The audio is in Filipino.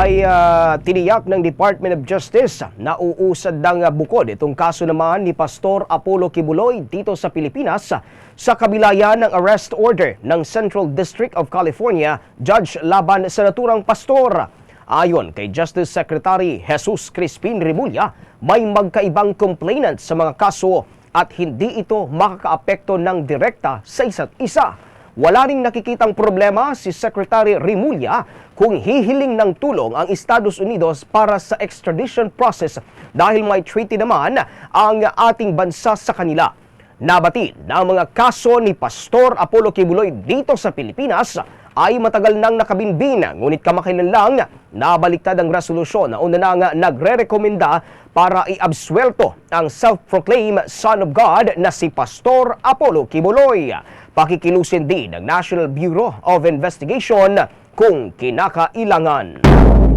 May ah, tiniyak ng Department of Justice na uusad ng ah, bukod itong kaso naman ni Pastor Apollo Kibuloy dito sa Pilipinas sa kabilayan ng arrest order ng Central District of California Judge laban sa naturang pastor. Ayon kay Justice Secretary Jesus Crispin Remulla, may magkaibang complainant sa mga kaso at hindi ito makakaapekto ng direkta sa isa't isa. Wala ring nakikitang problema si Secretary Remulla kung hihiling ng tulong ang Estados Unidos para sa extradition process dahil may treaty naman ang ating bansa sa kanila. Nabati na ang mga kaso ni Pastor Apollo Kibuloy dito sa Pilipinas ay matagal nang nakabinbin ngunit kamakailan lang nabaliktad ang resolusyon na una nang nagre-rekomenda para iabswelto ang self-proclaimed Son of God na si Pastor Apollo Kibuloy. Pakikilusin din ng National Bureau of Investigation kung kinakailangan.